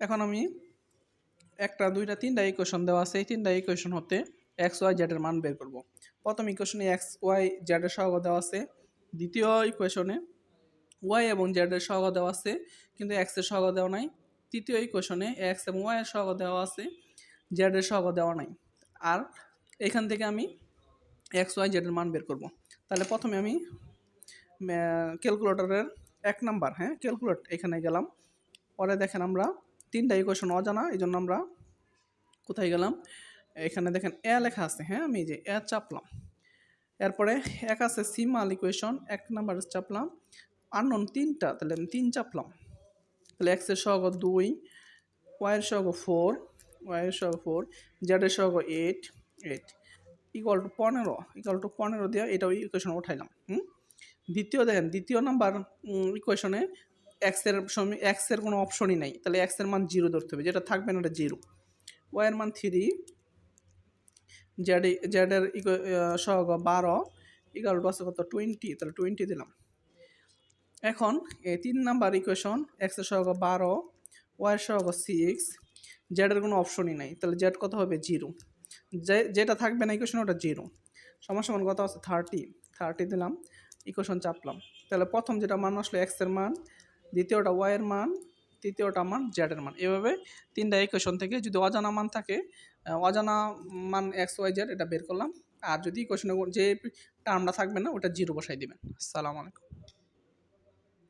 এখন আমি একটা, দুইটা, তিনটা ইকুয়েশন দেওয়া আছে। এই তিনটা ইকুয়েশন হতে এক্স ওয়াই জেডের মান বের করব। প্রথম ইকুয়েশনে এক্স ওয়াই জেডের সহগ দেওয়া আছে। দ্বিতীয় ইকুয়েশনে ওয়াই এবং জেডের সহগ দেওয়া আছে, কিন্তু এক্সের সহগ দেওয়া নাই। তৃতীয় ইকুয়েশনে এক্স এবং ওয়াইয়ের সহগ দেওয়া আছে জেডের সহগ দেওয়া নাই। আর এখান থেকে আমি এক্স ওয়াই জেডের মান বের করব। তাহলে প্রথমে আমি ক্যালকুলেটরের এক নাম্বার হ্যাঁ ক্যালকুলেট এখানে গেলাম। পরে দেখেন আমরা তিনটা ইকুয়েশন অজানা এই জন্য আমরা কোথায় গেলাম? এখানে দেখেন এ লেখা আছে হ্যাঁ? আমি যে এ চাপলাম। এরপরে এক আছে সিমাল ইকুয়েশন এক নাম্বার চাপলাম। আনন তিনটা, তাহলে আমি তিন চাপলাম। তাহলে এক্সের সহগ দুই ওয়াইয়ের সহগ ফোর ওয়াইয়ের সহগ ফোর জেডের সহগ এইট এইট ইকুয়াল টু পনেরো ইকুয়াল টু পনেরো দিয়ে এটাও ইকুয়েশন উঠাইলাম, হুম? দ্বিতীয় দেখেন, দ্বিতীয় নাম্বার ইকুয়েশনে এক্সের সময় এক্সের কোনো অপশনই নাই। তাহলে এক্সের মান জিরো ধরতে হবে, যেটা থাকবে না ওটা জিরো ওয়াইয়ের মান থ্রি জ্যাড জেড জেডের সহগ বারো ইকুয়াল টু কত? টোয়েন্টি তাহলে টোয়েন্টি দিলাম। এখন এই তিন নাম্বার ইকুয়েশন এক্সের সহগ বারো ওয়াইয়ের সহগ সিক্স জেডের কোনো অপশনই নাই। তাহলে জেড কত হবে? জিরো যে, যেটা থাকবে না ইকুয়েশন ওটা জিরো সমস্যা মান কত আছে? থার্টি থার্টি দিলাম ইকুয়েশন চাপলাম। তাহলে প্রথম যেটা মান আসলো এক্সের মান দ্বিতীয়টা ওয়াইয়ের মান, তৃতীয়টা মান জ্যাডের মান। এভাবে তিনটা ইকুয়েশন থেকে যদি অজানা মান থাকে অজানা মান এক্স ওয়াই জেড এটা বের করলাম। আর যদি ইকুয়েশনে যে টার্মটা থাকবে না, ওটা জিরো বসাই দেবেন। আসসালামু আলাইকুম।